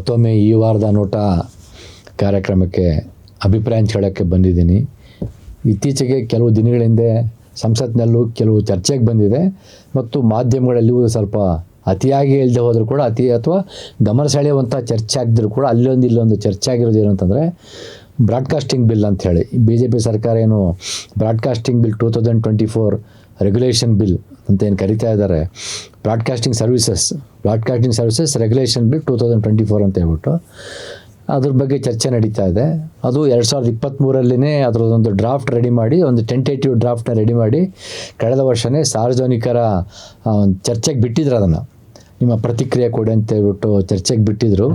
ಮತ್ತೊಮ್ಮೆ ಈ ವಾರದ ನೋಟ ಕಾರ್ಯಕ್ರಮಕ್ಕೆ ಅಭಿಪ್ರಾಯ ಹಂಚ್ಕೊಳ್ಳೋಕ್ಕೆ ಬಂದಿದ್ದೀನಿ. ಇತ್ತೀಚೆಗೆ ಕೆಲವು ದಿನಗಳ ಹಿಂದೆ ಸಂಸತ್ನಲ್ಲೂ ಕೆಲವು ಚರ್ಚೆಗೆ ಬಂದಿದೆ. ಮತ್ತು ಮಾಧ್ಯಮಗಳಲ್ಲಿಯೂ ಸ್ವಲ್ಪ ಅತಿಯಾಗಿ ಇಲ್ಲದೆ ಹೋದರೂ ಕೂಡ ಅತಿ ಅಥವಾ ಗಮನ ಸೆಳೆಯುವಂಥ ಚರ್ಚೆ ಆಗಿದ್ರು ಕೂಡ ಅಲ್ಲೊಂದು ಇಲ್ಲೊಂದು ಚರ್ಚೆ ಆಗಿರೋದು ಏನು ಅಂತಂದರೆ, ಬ್ರಾಡ್ಕಾಸ್ಟಿಂಗ್ ಬಿಲ್ ಅಂತ ಹೇಳಿ. ಬಿ ಜೆ ಪಿ ಸರ್ಕಾರ ಏನು broadcasting bill two thousand twenty four regulation bill ಅಂತ ಏನು ಕರಿತಾ ಇದ್ದಾರೆ broadcasting services broadcasting services regulation bill two thousand twenty four ಅಂತ ಹೇಳ್ಬಿಟ್ಟು ಅದ್ರ ಬಗ್ಗೆ ಚರ್ಚೆ ನಡೀತಾ ಇದೆ. ಅದು ಎರಡು ಸಾವಿರದ ಇಪ್ಪತ್ತ್ಮೂರಲ್ಲಿನೇ ಅದರದ್ದೊಂದು ಡ್ರಾಫ್ಟ್ ರೆಡಿ ಮಾಡಿ, ಒಂದು ಟೆಂಟೇಟಿವ್ ಡ್ರಾಫ್ಟ್ನ ರೆಡಿ ಮಾಡಿ ಕಳೆದ ವರ್ಷವೇ ಸಾರ್ವಜನಿಕರ ಚರ್ಚೆಗೆ ಬಿಟ್ಟಿದ್ರು ಅದನ್ನು. ನಿಮ್ಮ ಪ್ರತಿಕ್ರಿಯೆ ಕೊಡಿ ಅಂತ ಹೇಳ್ಬಿಟ್ಟು ಚರ್ಚೆಗೆ ಬಿಟ್ಟಿದ್ರು.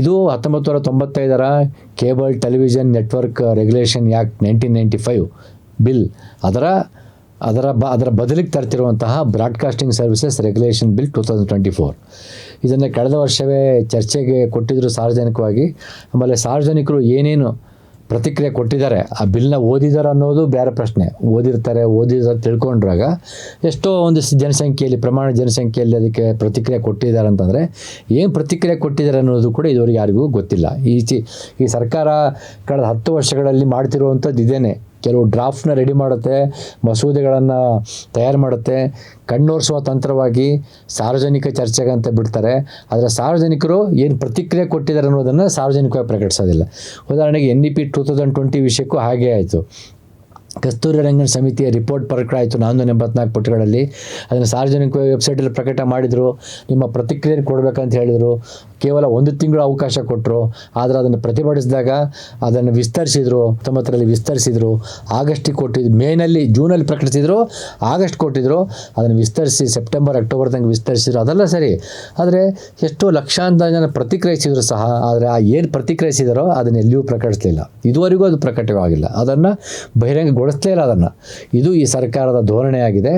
ಇದು ಹತ್ತೊಂಬತ್ತು ನೂರ ತೊಂಬತ್ತೈದರ cable television network regulation act nineteen ninety five bill ಅದರ ಅದರ ಬ, ಅದರ ಬದಲಿಗೆ ತರ್ತಿರುವಂತಹ broadcasting services regulation bill two thousand twenty four ಇದನ್ನು ಕಳೆದ ವರ್ಷವೇ ಚರ್ಚೆಗೆ ಕೊಟ್ಟಿದ್ದರು ಸಾರ್ವಜನಿಕವಾಗಿ. ಆಮೇಲೆ ಸಾರ್ವಜನಿಕರು ಏನೇನು ಪ್ರತಿಕ್ರಿಯೆ ಕೊಟ್ಟಿದ್ದಾರೆ, ಆ ಬಿಲ್ನ ಓದಿದ್ದಾರೆ ಅನ್ನೋದು ಬೇರೆ ಪ್ರಶ್ನೆ. ಓದಿರ್ತಾರೆ ಓದಿದ್ದಾರೆ ತಿಳ್ಕೊಂಡ್ರಾಗ ಎಷ್ಟೋ ಒಂದು ಜನಸಂಖ್ಯೆಯಲ್ಲಿ, ಪ್ರಮಾಣ ಜನಸಂಖ್ಯೆಯಲ್ಲಿ ಅದಕ್ಕೆ ಪ್ರತಿಕ್ರಿಯೆ ಕೊಟ್ಟಿದ್ದಾರೆ ಅಂತಂದರೆ, ಏನು ಪ್ರತಿಕ್ರಿಯೆ ಕೊಟ್ಟಿದ್ದಾರೆ ಅನ್ನೋದು ಕೂಡ ಇದುವರೆಗೆ ಯಾರಿಗೂ ಗೊತ್ತಿಲ್ಲ. ಈ ಚಿ, ಈ ಸರ್ಕಾರ ಕಳೆದ ಹತ್ತು ವರ್ಷಗಳಲ್ಲಿ ಮಾಡ್ತಿರುವಂಥದ್ದು ಇದೇನೆ ಕೆಲವು ಡ್ರಾಫ್ಟ್ನ ರೆಡಿ ಮಾಡುತ್ತೆ, ಮಸೂದೆಗಳನ್ನು ತಯಾರು ಮಾಡುತ್ತೆ, ಕಣ್ಣೋರಿಸುವ ತಂತ್ರವಾಗಿ ಸಾರ್ವಜನಿಕ ಚರ್ಚೆಗಂತ ಬಿಡ್ತಾರೆ. ಆದರೆ ಸಾರ್ವಜನಿಕರು ಏನು ಪ್ರತಿಕ್ರಿಯೆ ಕೊಟ್ಟಿದ್ದಾರೆ ಅನ್ನೋದನ್ನು ಸಾರ್ವಜನಿಕವಾಗಿ ಪ್ರಕಟಿಸೋದಿಲ್ಲ. ಉದಾಹರಣೆಗೆ N E P two thousand twenty ವಿಷಯಕ್ಕೂ ಹಾಗೇ ಆಯಿತು. ಕಸ್ತೂರಿ ರಂಗನ್ ಸಮಿತಿಯ ರಿಪೋರ್ಟ್ ಪ್ರಕಟ ಆಯಿತು ನಾನ್ನೂರ ಎಂಬತ್ನಾಲ್ಕು ಪುಟಗಳಲ್ಲಿ. ಅದನ್ನು ಸಾರ್ವಜನಿಕ ವೆಬ್ಸೈಟಲ್ಲಿ ಪ್ರಕಟ ಮಾಡಿದರು. ನಿಮ್ಮ ಪ್ರತಿಕ್ರಿಯೆ ಕೊಡಬೇಕಂತ ಹೇಳಿದರು. ಕೇವಲ ಒಂದು ತಿಂಗಳು ಅವಕಾಶ ಕೊಟ್ಟರು ಆದರೆ ಅದನ್ನು ಪ್ರತಿಭಟಿಸಿದಾಗ ಅದನ್ನು ವಿಸ್ತರಿಸಿದ್ರು, ಹತ್ತೊಂಬತ್ತರಲ್ಲಿ ವಿಸ್ತರಿಸಿದ್ರು ಆಗಸ್ಟಿಗೆ ಕೊಟ್ಟಿದ್ದು ಮೇನಲ್ಲಿ, ಜೂನಲ್ಲಿ ಪ್ರಕಟಿಸಿದರು, ಆಗಸ್ಟ್ ಕೊಟ್ಟಿದ್ದರು ಅದನ್ನು ವಿಸ್ತರಿಸಿ ಸೆಪ್ಟೆಂಬರ್, ಅಕ್ಟೋಬರ್ ತನಕ ವಿಸ್ತರಿಸಿದ್ರು, ಅದೆಲ್ಲ ಸರಿ. ಆದರೆ ಎಷ್ಟೋ ಲಕ್ಷಾಂತರ ಜನ ಪ್ರತಿಕ್ರಿಯಿಸಿದ್ರು ಸಹ, ಆದರೆ ಆ ಏನು ಪ್ರತಿಕ್ರಿಯಿಸಿದಾರೋ ಅದನ್ನು ಎಲ್ಲಿಯೂ ಪ್ರಕಟಿಸಲಿಲ್ಲ. ಇದುವರೆಗೂ ಅದು ಪ್ರಕಟವಾಗಿಲ್ಲ. ಅದನ್ನು ಬಹಿರಂಗಗೊಳಿಸಲೇ ಇಲ್ಲ ಅದನ್ನು. ಇದು ಈ ಸರ್ಕಾರದ ಧೋರಣೆಯಾಗಿದೆ.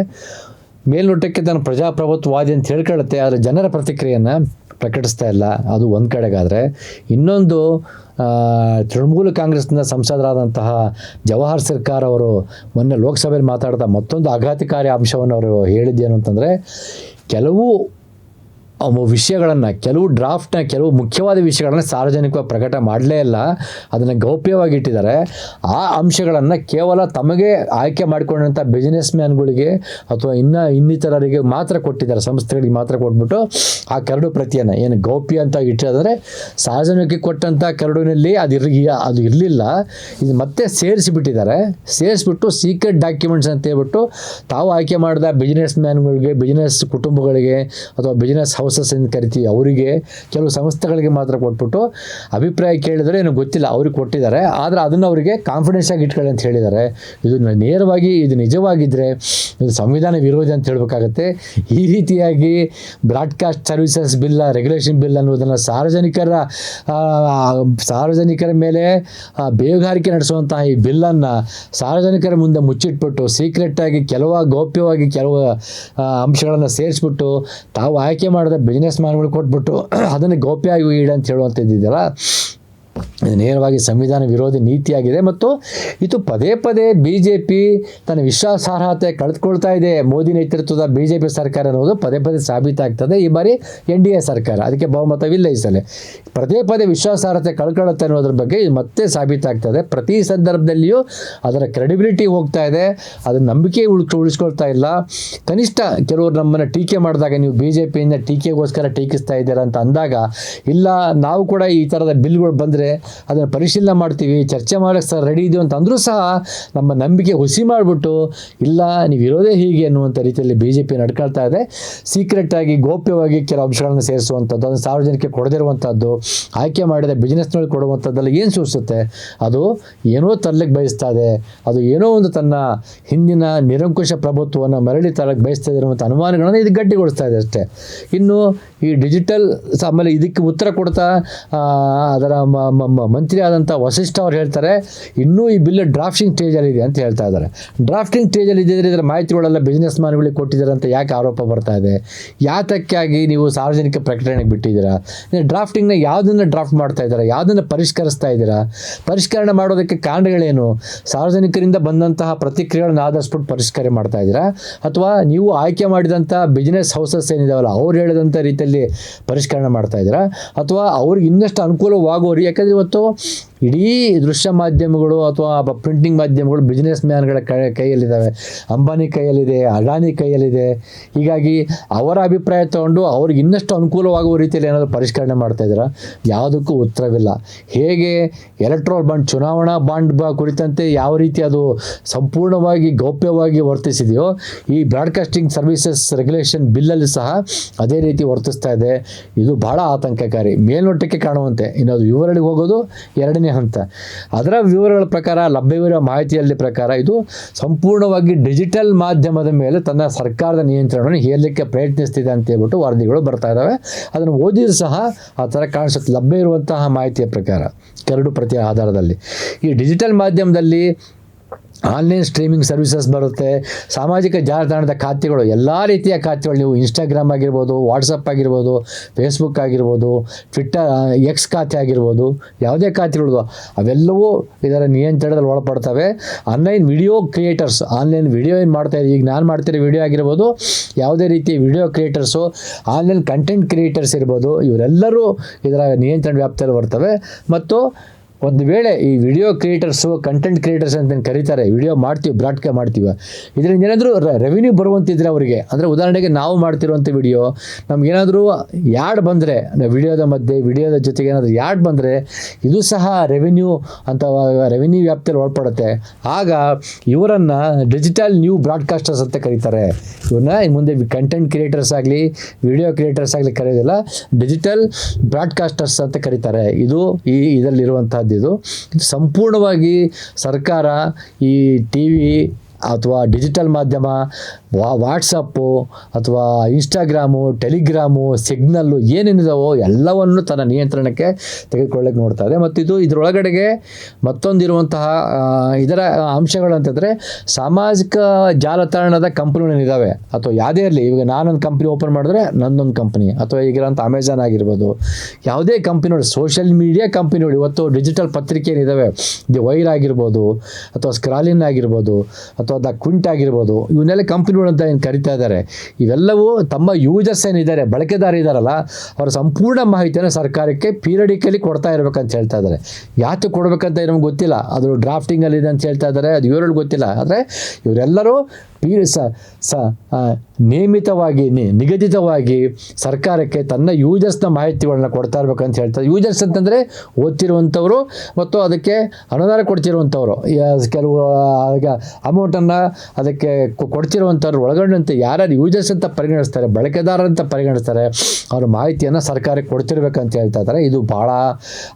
ಮೇಲ್ನೋಟಕ್ಕೆ ತಾನು ಪ್ರಜಾಪ್ರಭುತ್ವವಾದಿ ಅಂತ ಹೇಳ್ಕೊಳ್ಳುತ್ತೆ, ಆದರೆ ಜನರ ಪ್ರತಿಕ್ರಿಯೆಯನ್ನು ಪ್ರಕಟಿಸ್ತಾ ಇಲ್ಲ. ಅದು ಒಂದು ಕಡೆಗಾದರೆ. ಇನ್ನೊಂದು ತೃಣಮೂಲ ಕಾಂಗ್ರೆಸ್ನ ಸಂಸದರಾದಂತಹ ಜವಾಹರ್ ಸರ್ಕಾರ್ ಅವರು ಮೊನ್ನೆ ಲೋಕಸಭೆಯಲ್ಲಿ ಮಾತಾಡ್ತಾ ಮತ್ತೊಂದು ಆಘಾತಕಾರಿ ಅಂಶವನ್ನು ಅವರು ಹೇಳಿದ್ದೇನು ಅಂತಂದರೆ ಕೆಲವು ವಿಷಯಗಳನ್ನು, ಕೆಲವು ಡ್ರಾಫ್ಟ್ನ ಕೆಲವು ಮುಖ್ಯವಾದ ವಿಷಯಗಳನ್ನು ಸಾರ್ವಜನಿಕವಾಗಿ ಪ್ರಕಟ ಮಾಡಲೇ ಇಲ್ಲ. ಅದನ್ನು ಗೌಪ್ಯವಾಗಿ ಇಟ್ಟಿದ್ದಾರೆ. ಆ ಅಂಶಗಳನ್ನು ಕೇವಲ ತಮಗೆ ಆಯ್ಕೆ ಮಾಡಿಕೊಂಡಂಥ ಬಿಸ್ನೆಸ್ ಮ್ಯಾನ್ಗಳಿಗೆ ಅಥವಾ ಇನ್ನು ಇನ್ನಿತರರಿಗೆ ಮಾತ್ರ ಕೊಟ್ಟಿದ್ದಾರೆ. ಸಂಸ್ಥೆಗಳಿಗೆ ಮಾತ್ರ ಕೊಟ್ಬಿಟ್ಟು ಆ ಕರಡು ಪ್ರತಿಯನ್ನು, ಏನು ಗೌಪ್ಯ ಅಂತ ಇಟ್ಟಿದ್ದಾರೆ. ಸಾರ್ವಜನಿಕಕ್ಕೆ ಕೊಟ್ಟಂಥ ಕರಡಿನಲ್ಲಿ ಅದು ಇರ್ ಅದು ಇರಲಿಲ್ಲ. ಇದು ಮತ್ತೆ ಸೇರಿಸಿಬಿಟ್ಟಿದ್ದಾರೆ. ಸೇರಿಸ್ಬಿಟ್ಟು ಸೀಕ್ರೆಟ್ ಡಾಕ್ಯುಮೆಂಟ್ಸ್ ಅಂತ ಹೇಳ್ಬಿಟ್ಟು ತಾವು ಆಯ್ಕೆ ಮಾಡಿದ ಬಿಸ್ನೆಸ್ ಮ್ಯಾನ್ಗಳಿಗೆ ಬಿಸ್ನೆಸ್ ಕುಟುಂಬಗಳಿಗೆ ಅಥವಾ ಬಿಸ್ನೆಸ್ ಹೌಸಸ್ ಅಂತ ಕರಿತೀವಿ. ಅವರಿಗೆ ಕೆಲವು ಸಂಸ್ಥೆಗಳಿಗೆ ಮಾತ್ರ ಕೊಟ್ಬಿಟ್ಟು ಅಭಿಪ್ರಾಯ ಕೇಳಿದರೆ ಏನು ಗೊತ್ತಿಲ್ಲ. ಅವ್ರಿಗೆ ಕೊಟ್ಟಿದ್ದಾರೆ. ಆದರೆ ಅದನ್ನು ಅವರಿಗೆ ಕಾನ್ಫಿಡೆನ್ಸ್ ಆಗಿ ಇಟ್ಕೊಳ್ಳಿ ಅಂತ ಹೇಳಿದ್ದಾರೆ. ಇದು ನೇರವಾಗಿ ಇದು ನಿಜವಾಗಿದ್ದರೆ ಇದು ಸಂವಿಧಾನ ವಿರೋಧಿ ಅಂತ ಹೇಳಬೇಕಾಗತ್ತೆ. ಈ ರೀತಿಯಾಗಿ broadcast services bill regulation bill ಅನ್ನೋದನ್ನು ಸಾರ್ವಜನಿಕರ ಸಾರ್ವಜನಿಕರ ಮೇಲೆ ಬೇಹುಗಾರಿಕೆ ನಡೆಸುವಂತಹ ಈ ಬಿಲ್ಲನ್ನು ಸಾರ್ವಜನಿಕರ ಮುಂದೆ ಮುಚ್ಚಿಟ್ಬಿಟ್ಟು ಸೀಕ್ರೆಟ್ ಆಗಿ ಕೆಲವು ಗೌಪ್ಯವಾಗಿ ಕೆಲವು ಅಂಶಗಳನ್ನು ಸೇರಿಸ್ಬಿಟ್ಟು ತಾವು ಆಯ್ಕೆ ಮಾಡಿದ ಬಿಸ್ನೆಸ್ ಮ್ಯಾನ್ಗಳು ಕೊಟ್ಬಿಟ್ಟು ಅದನ್ನು ಗೌಪ್ಯ ಇಡ ಅಂತ ಹೇಳುವಂಥದ್ದಿದೆಯಲ್ಲ ಇದು ನೇರವಾಗಿ ಸಂವಿಧಾನ ವಿರೋಧಿ ನೀತಿಯಾಗಿದೆ ಮತ್ತು ಇದು ಪದೇ ಪದೇ ಬಿ ಜೆ ಪಿ ತನ್ನ ವಿಶ್ವಾಸಾರ್ಹತೆ ಕಳೆದುಕೊಳ್ತಾ ಇದೆ. ಮೋದಿ ನೇತೃತ್ವದ ಬಿ ಜೆ ಪಿ ಸರ್ಕಾರ ಅನ್ನೋದು ಪದೇ ಪದೇ ಸಾಬೀತಾಗ್ತದೆ. ಈ ಬಾರಿ ಎನ್ ಡಿ ಎ ಸರ್ಕಾರ. ಅದಕ್ಕೆ ಬಹುಮತವಿಲ್ಲ ಈ ಸಲ. ಪದೇ ಪದೇ ವಿಶ್ವಾಸಾರ್ಹತೆ ಕಳ್ಕೊಳ್ಳುತ್ತೆ ಅನ್ನೋದ್ರ ಬಗ್ಗೆ ಇದು ಮತ್ತೆ ಸಾಬೀತಾಗ್ತದೆ. ಪ್ರತಿ ಸಂದರ್ಭದಲ್ಲಿಯೂ ಅದರ ಕ್ರೆಡಿಬಿಲಿಟಿ ಹೋಗ್ತಾ ಇದೆ. ಅದರ ನಂಬಿಕೆ ಉಳ್ಕೊ ಉಳಿಸ್ಕೊಳ್ತಾ ಇಲ್ಲ. ಕನಿಷ್ಠ ಕೆಲವರು ನಮ್ಮನ್ನು ಟೀಕೆ ಮಾಡಿದಾಗ ನೀವು ಬಿ ಜೆ ಪಿಯಿಂದ ಟೀಕೆಗೋಸ್ಕರ ಟೀಕಿಸ್ತಾ ಇದ್ದೀರಾ ಅಂತ ಅಂದಾಗ, ಇಲ್ಲ, ನಾವು ಕೂಡ ಈ ಥರದ ಬಿಲ್ಗಳು ಬಂದರೆ ಅದನ್ನು ಪರಿಶೀಲನೆ ಮಾಡ್ತೀವಿ, ಚರ್ಚೆ ಮಾಡೋಕ್ಕೆ ಸರ್ ರೆಡಿ ಇದೆಯೋ ಅಂತ ಅಂದರೂ ಸಹ ನಮ್ಮ ನಂಬಿಕೆ ಹುಸಿ ಮಾಡಿಬಿಟ್ಟು, ಇಲ್ಲ, ನೀವು ಇರೋದೇ ಹೀಗೆ ಅನ್ನುವಂಥ ರೀತಿಯಲ್ಲಿ ಬಿ ಜೆ ಪಿ ನಡ್ಕೊಳ್ತಾ ಇದೆ. ಸೀಕ್ರೆಟಾಗಿ ಗೋಪ್ಯವಾಗಿ ಕೆಲವು ಅಂಶಗಳನ್ನು ಸೇರಿಸುವಂಥದ್ದು, ಅದನ್ನು ಸಾರ್ವಜನಿಕರಿಗೆ ಕೊಡದಿರುವಂಥದ್ದು, ಆಯ್ಕೆ ಮಾಡಿದ ಬಿಸ್ನೆಸ್ನಲ್ಲಿ ಕೊಡುವಂಥದ್ದೆಲ್ಲ ಏನು ಸೂಚಿಸುತ್ತೆ? ಅದು ಏನೋ ತರಲಿಕ್ಕೆ ಬಯಸ್ತಾ ಇದೆ. ಅದು ಏನೋ ಒಂದು ತನ್ನ ಹಿಂದಿನ ನಿರಂಕುಶ ಪ್ರಭುತ್ವವನ್ನು ಮರಳಿ ತರಲಿಕ್ಕೆ ಬಯಸ್ತಾ ಇರುವಂಥ ಅನುಮಾನಗಳನ್ನು ಇದು ಗಟ್ಟಿಗೊಳಿಸ್ತಾ ಇದೆ ಅಷ್ಟೇ. ಇನ್ನು ಈ ಡಿಜಿಟಲ್ ಆಮೇಲೆ ಇದಕ್ಕೆ ಉತ್ತರ ಕೊಡ್ತಾ ಅದರ ಮಂತ್ರಿ ಆದಂಥ ವಸಿಷ್ಠ ಅವ್ರು ಹೇಳ್ತಾರೆ, ಇನ್ನೂ ಈ ಬಿಲ್ ಡ್ರಾಫ್ಟಿಂಗ್ ಸ್ಟೇಜಲ್ಲಿ ಇದೆ ಅಂತ ಹೇಳ್ತಾ ಇದ್ದಾರೆ. ಡ್ರಾಫ್ಟಿಂಗ್ ಸ್ಟೇಜಲ್ಲಿ ಇದ್ದಿದ್ರೆ ಇದರ ಮಾಹಿತಿಗಳೆಲ್ಲ ಬಿಸ್ನೆಸ್ ಮ್ಯಾನ್ಗಳಿಗೆ ಕೊಟ್ಟಿದ್ದಾರೆ ಅಂತ ಯಾಕೆ ಆರೋಪ ಬರ್ತಾ ಇದೆ? ಯಾತಕ್ಕಾಗಿ ನೀವು ಸಾರ್ವಜನಿಕ ಪ್ರಕಟಣೆಗೆ ಬಿಟ್ಟಿದ್ದೀರಾ? ಡ್ರಾಫ್ಟಿಂಗ್ನ ಯಾವುದನ್ನು ಡ್ರಾಫ್ಟ್ ಮಾಡ್ತಾ ಇದ್ದೀರಾ? ಯಾವುದನ್ನು ಪರಿಷ್ಕರಿಸ್ತಾ ಇದ್ದೀರಾ? ಪರಿಷ್ಕರಣೆ ಮಾಡೋದಕ್ಕೆ ಕಾರಣಗಳೇನು? ಸಾರ್ವಜನಿಕರಿಂದ ಬಂದಂತಹ ಪ್ರತಿಕ್ರಿಯೆಗಳನ್ನ ಆಧರಿಸ್ಬಿಟ್ಟು ಪರಿಷ್ಕಾರ ಮಾಡ್ತಾ ಇದ್ದೀರಾ? ಅಥವಾ ನೀವು ಆಯ್ಕೆ ಮಾಡಿದಂಥ ಬಿಸ್ನೆಸ್ ಹೌಸಸ್ ಏನಿದಾವಲ್ಲ, ಅವ್ರು ಹೇಳಿದಂಥ ರೀತಿಯಲ್ಲಿ ಪರಿಷ್ಕರಣೆ ಮಾಡ್ತಾ ಇದ್ದೀರಾ? ಅಥವಾ ಅವ್ರಿಗೆ ಇನ್ನಷ್ಟು ಅನುಕೂಲವಾಗುವವರು ಯಾಕಂದರೆ ಇವತ್ತು ಇಡೀ ದೃಶ್ಯ ಮಾಧ್ಯಮಗಳು ಅಥವಾ ಪ್ರಿಂಟಿಂಗ್ ಮಾಧ್ಯಮಗಳು ಬಿಸ್ನೆಸ್ ಮ್ಯಾನ್ಗಳ ಕೈಯಲ್ಲಿದ್ದಾವೆ. ಅಂಬಾನಿ ಕೈಯಲ್ಲಿದೆ, ಅಡಾನಿ ಕೈಯಲ್ಲಿದೆ. ಹೀಗಾಗಿ ಅವರ ಅಭಿಪ್ರಾಯ ತಗೊಂಡು ಅವ್ರಿಗೆ ಇನ್ನಷ್ಟು ಅನುಕೂಲವಾಗುವ ರೀತಿಯಲ್ಲಿ ಏನಾದರೂ ಪರಿಷ್ಕರಣೆ ಮಾಡ್ತಾ ಇದ್ದೀರಾ? ಯಾವುದಕ್ಕೂ ಉತ್ತರವಿಲ್ಲ. ಹೇಗೆ ಎಲೆಕ್ಟ್ರೋಲ್ ಬಾಂಡ್ ಚುನಾವಣಾ ಬಾಂಡ್ ಬ ಕುರಿತಂತೆ ಯಾವ ರೀತಿ ಅದು ಸಂಪೂರ್ಣವಾಗಿ ಗೌಪ್ಯವಾಗಿ ವರ್ತಿಸಿದೆಯೋ, ಈ ಬ್ರಾಡ್ಕಾಸ್ಟಿಂಗ್ ಸರ್ವಿಸಸ್ ರೆಗ್ಯುಲೇಷನ್ ಬಿಲ್ಲಲ್ಲಿ ಸಹ ಅದೇ ರೀತಿ ವರ್ತಿಸ್ತಾ ಇದೆ. ಇದು ಬಹಳ ಆತಂಕಕಾರಿ. ಮೇಲ್ನೋಟಕ್ಕೆ ಕಾಣುವಂತೆ. ಇನ್ನೊಂದು ವಿವರಣೆಗೆ ಹೋಗೋದು, ಎರಡನೇ ಹಂತ ಅದರ ವಿವರಗಳ ಪ್ರಕಾರ ಲಭ್ಯವಿರುವ ಮಾಹಿತಿಯಲ್ಲಿ ಪ್ರಕಾರ ಇದು ಸಂಪೂರ್ಣವಾಗಿ ಡಿಜಿಟಲ್ ಮಾಧ್ಯಮದ ಮೇಲೆ ತನ್ನ ಸರ್ಕಾರದ ನಿಯಂತ್ರಣವನ್ನು ಹೇರಲಿಕ್ಕೆ ಪ್ರಯತ್ನಿಸ್ತಿದೆ ಅಂತ ಹೇಳ್ಬಿಟ್ಟು ವರದಿಗಳು ಬರ್ತಾ ಇದ್ದಾವೆ ಅದನ್ನು ಓದಿದ್ರು ಸಹ ಆ ಥರ ಕಾಣಿಸುತ್ತೆ. ಲಭ್ಯ ಇರುವಂತಹ ಮಾಹಿತಿಯ ಪ್ರಕಾರ, ಕರಡು ಪ್ರತಿಯ ಆಧಾರದಲ್ಲಿ. ಈ ಡಿಜಿಟಲ್ ಮಾಧ್ಯಮದಲ್ಲಿ ಆನ್ಲೈನ್ ಸ್ಟ್ರೀಮಿಂಗ್ ಸರ್ವಿಸಸ್ ಬರುತ್ತೆ. ಸಾಮಾಜಿಕ ಜಾಲತಾಣದ ಖಾತೆಗಳು, ಎಲ್ಲ ರೀತಿಯ ಖಾತೆಗಳು ನೀವು ಇನ್ಸ್ಟಾಗ್ರಾಮ್ ಆಗಿರ್ಬೋದು ವಾಟ್ಸಪ್ ಆಗಿರ್ಬೋದು ಫೇಸ್ಬುಕ್ ಆಗಿರ್ಬೋದು ಟ್ವಿಟ್ಟರ್ ಎಕ್ಸ್ ಖಾತೆ ಆಗಿರ್ಬೋದು, ಯಾವುದೇ ಖಾತೆಗಳು ಅವೆಲ್ಲವೂ ಇದರ ನಿಯಂತ್ರಣದಲ್ಲಿ ಒಳಪಡ್ತವೆ. Online video creators online video ಏನು ಮಾಡ್ತಾ ಇದ್ದೀವಿ ಈಗ ನಾನು ಮಾಡ್ತಿರೋ ವಿಡಿಯೋ ಆಗಿರ್ಬೋದು, ಯಾವುದೇ ರೀತಿ video creators online content creators ಇರ್ಬೋದು, ಇವರೆಲ್ಲರೂ ಇದರ ನಿಯಂತ್ರಣ ವ್ಯಾಪ್ತಿಯಲ್ಲಿ ಬರ್ತವೆ. ಮತ್ತು ಒಂದು ವೇಳೆ ಈ ವಿಡಿಯೋ ಕ್ರಿಯೇಟರ್ಸು ಕಂಟೆಂಟ್ ಕ್ರಿಯೇಟರ್ಸ್ ಅಂತ ಕರೀತಾರೆ ವಿಡಿಯೋ ಮಾಡ್ತೀವಿ ಬ್ರಾಡ್ಕಾಸ್ಟ್ ಮಾಡ್ತೀವಿ, ಇದರಿಂದ ಏನಾದರೂ ರೆವಿನ್ಯೂ ಬರುವಂತಿದ್ರೆ ಅವರಿಗೆ. ಅಂದರೆ ಉದಾಹರಣೆಗೆ ನಾವು ಮಾಡ್ತಿರುವಂಥ ವಿಡಿಯೋ ನಮಗೇನಾದರೂ ಯಾಡ್ ಬಂದರೆ ವಿಡಿಯೋದ ಮಧ್ಯೆ ವಿಡಿಯೋದ ಜೊತೆಗೆ ಏನಾದರೂ ಯಾಡ್ ಬಂದರೆ, ಇದು ಸಹ ರೆವಿನ್ಯೂ ಅಂತ ರೆವಿನ್ಯೂ ವ್ಯಾಪ್ತಿಯಲ್ಲಿ ಒಳಪಡುತ್ತೆ. ಆಗ ಇವರನ್ನು ಡಿಜಿಟಲ್ ನ್ಯೂ ಬ್ರಾಡ್ಕಾಸ್ಟರ್ಸ್ ಅಂತ ಕರೀತಾರೆ. ಇವನ್ನ ಇನ್ನು ಮುಂದೆ ಕಂಟೆಂಟ್ ಕ್ರಿಯೇಟರ್ಸ್ ಆಗಲಿ ವಿಡಿಯೋ ಕ್ರಿಯೇಟರ್ಸ್ ಆಗಲಿ ಕರೆಯೋದಿಲ್ಲ ಡಿಜಿಟಲ್ ಬ್ರಾಡ್ಕಾಸ್ಟರ್ಸ್ ಅಂತ ಕರೀತಾರೆ. ಇದು ಈ ಇದರಲ್ಲಿರುವಂಥದ್ದು ಇದು. ಇದು ಸಂಪೂರ್ಣವಾಗಿ ಸರ್ಕಾರ ಈ ಟಿ ವಿ ಅಥವಾ ಡಿಜಿಟಲ್ ಮಾಧ್ಯಮ ವಾ ವಾಟ್ಸಪ್ಪು ಅಥವಾ ಇನ್ಸ್ಟಾಗ್ರಾಮು ಟೆಲಿಗ್ರಾಮು ಸಿಗ್ನಲ್ಲು ಏನೇನಿದಾವೋ ಎಲ್ಲವನ್ನು ತನ್ನ ನಿಯಂತ್ರಣಕ್ಕೆ ತೆಗೆದುಕೊಳ್ಳಕ್ಕೆ ನೋಡ್ತಾ ಇದೆ. ಮತ್ತು ಇದು ಇದರೊಳಗಡೆಗೆ ಮತ್ತೊಂದಿರುವಂತಹ ಇದರ ಅಂಶಗಳು ಅಂತಂದರೆ ಸಾಮಾಜಿಕ ಜಾಲತಾಣದ ಕಂಪ್ನಿಗಳಿದ್ದಾವೆ ಅಥವಾ ಯಾವುದೇ ಇರಲಿ, ಇವಾಗ ನಾನೊಂದು ಕಂಪ್ನಿ ಓಪನ್ ಮಾಡಿದ್ರೆ ನನ್ನೊಂದು ಕಂಪ್ನಿ ಅಥವಾ ಈಗಿರೋಂಥ ಅಮೆಝಾನ್ ಆಗಿರ್ಬೋದು. ಯಾವುದೇ ಕಂಪ್ನಿಗಳು ಸೋಷಿಯಲ್ ಮೀಡಿಯಾ ಕಂಪ್ನಿಗಳು, ಇವತ್ತು ಡಿಜಿಟಲ್ ಪತ್ರಿಕೆ ಏನಿದ್ದಾವೆ ದಿ ವೈರ್ ಆಗಿರ್ಬೋದು, ಅಥವಾ ಸ್ಕ್ರಾಲಿನ್ ಆಗಿರ್ಬೋದು, ಅಥವಾ ದ ಕ್ವಿಂಟ್ ಆಗಿರ್ಬೋದು, ಇವನ್ನೆಲ್ಲ ಕಂಪ್ನಿಗಳು ಅಂತ ಏನು ಕರಿತಾ ಇದ್ದಾರೆ ಇವೆಲ್ಲವೂ ತಮ್ಮ ಯೂಸರ್ಸ್ ಏನಿದ್ದಾರೆ, ಬಳಕೆದಾರ ಇದ್ದಾರಲ್ಲ ಅವರ ಸಂಪೂರ್ಣ ಮಾಹಿತಿಯನ್ನು ಸರ್ಕಾರಕ್ಕೆ ಪೀರಿಯಡಿಕಲಿ ಕೊಡ್ತಾ ಇರಬೇಕಂತ ಹೇಳ್ತಾ ಇದ್ದಾರೆ ಯಾಕೆ ಕೊಡಬೇಕಂತ ನಮ್ಗೆ ಗೊತ್ತಿಲ್ಲ. ಅದು ಡ್ರಾಫ್ಟಿಂಗಲ್ಲಿ ಇದೆ ಅಂತ ಹೇಳ್ತಾ ಇದ್ದಾರೆ ಅದು ಇವರಲ್ಲಿ ಗೊತ್ತಿಲ್ಲ. ಆದರೆ ಇವರೆಲ್ಲರೂ ಪೀ ಸ ನಿಯಮಿತವಾಗಿ ನಿಗದಿತವಾಗಿ ಸರ್ಕಾರಕ್ಕೆ ತನ್ನ ಯೂಸರ್ಸ್ನ ಮಾಹಿತಿಗಳನ್ನ ಕೊಡ್ತಾ ಇರ್ಬೇಕಂತ ಹೇಳ್ತಾರೆ ಯೂಸರ್ಸ್ ಅಂತಂದರೆ ಓದ್ತಿರುವಂಥವ್ರು ಮತ್ತು ಅದಕ್ಕೆ ಅನುದಾನ ಕೊಡ್ತಿರುವಂಥವ್ರು. ಕೆಲವು ಅಮೌಂಟನ್ನು ಅದಕ್ಕೆ ಕೊ- ಕೊಡ್ತಿರುವಂಥವ್ರು ಒಳಗೊಂಡಂತೆ ಯಾರ್ಯಾರು ಯೂಜರ್ಸ್ ಅಂತ ಪರಿಗಣಿಸ್ತಾರೆ ಬಳಕೆದಾರ ಅಂತ ಪರಿಗಣಿಸ್ತಾರೆ, ಅವ್ರ ಮಾಹಿತಿಯನ್ನು ಸರ್ಕಾರಕ್ಕೆ ಕೊಡ್ತಿರ್ಬೇಕಂತ ಹೇಳ್ತಾ ಇದ್ದಾರೆ. ಇದು ಭಾಳ